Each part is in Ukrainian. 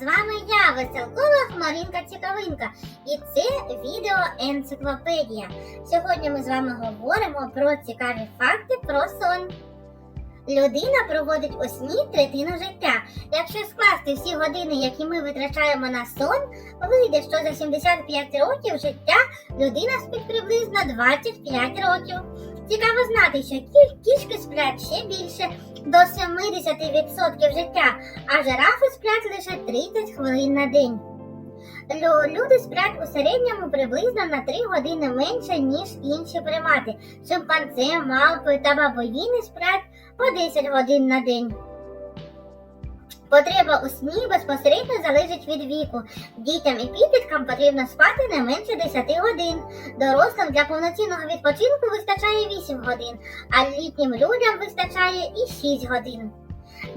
З вами я, веселкова Хмаринка Цікавинка, і це відео Енциклопедія. Сьогодні ми з вами говоримо про цікаві факти про сон. Людина проводить у сні третину життя. Якщо скласти всі години, які ми витрачаємо на сон, вийде, що за 75 років життя людина спить приблизно 25 років. Цікаво знати, що кішки сплять ще більше до 70% життя, а жирафи сплять лише 30 хвилин на день. Люди сплять у середньому приблизно на 3 години менше, ніж інші примати. Шимпанзе, малпи та бабоїни сплять по 10 годин на день. Потреба у сні безпосередньо залежить від віку. Дітям і підліткам потрібно спати не менше 10 годин. Дорослим для повноцінного відпочинку вистачає 8 годин, а літнім людям вистачає і 6 годин.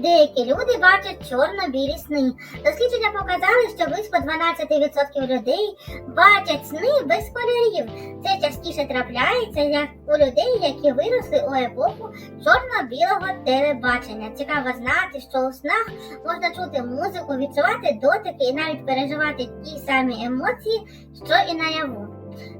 Деякі люди бачать чорно-білі сни. Дослідження показали, що близько 12% людей бачать сни без кольорів. Це частіше трапляється як у людей, які виросли у епоху чорно-білого телебачення. Цікаво знати, що у снах можна чути музику, відчувати дотики і навіть переживати ті самі емоції, що і наяву.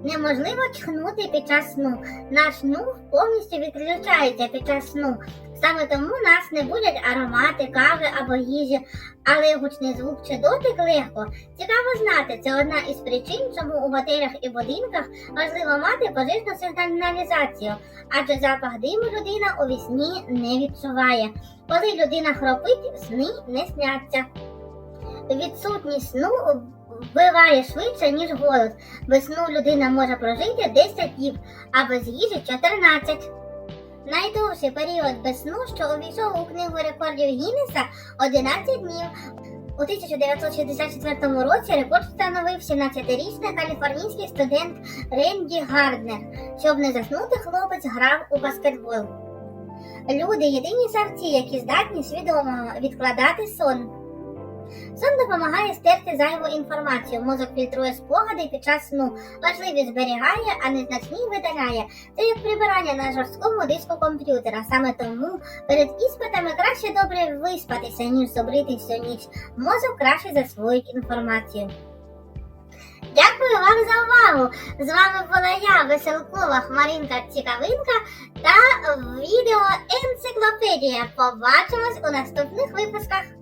Неможливо чхнути під час сну. Наш нюх повністю відключається під час сну. Саме тому нас не будять аромати, кави або їжі, але гучний звук чи дотик легко. Цікаво знати, це одна із причин, чому у готелях і будинках важливо мати пожежну сигналізацію, адже запах диму людина у вісні не відчуває. Коли людина хропить, сни не сняться. Відсутність сну вбиває швидше, ніж голод. Без сну людина може прожити 10 днів, а без їжі 14. Найдовший період без сну, що увійшов у книгу рекордів Гіннеса 11 днів. У 1964 році рекорд встановив 17-річний каліфорнійський студент Ренді Гарднер. Щоб не заснути, хлопець грав у баскетбол. Люди єдині савці, які здатні свідомо відкладати сон. Сон допомагає стерти зайву інформацію. Мозок фільтрує спогади під час сну. Важливі зберігає, а незначні видаляє. Це як прибирання на жорсткому диску комп'ютера. Саме тому перед іспитами краще добре виспатися, ніж зобрити всю ніч. Мозок краще засвоїть інформацію. Дякую вам за увагу! З вами була я, Веселкова Хмаринка Цікавинка та відео енциклопедія. Побачимось у наступних випусках.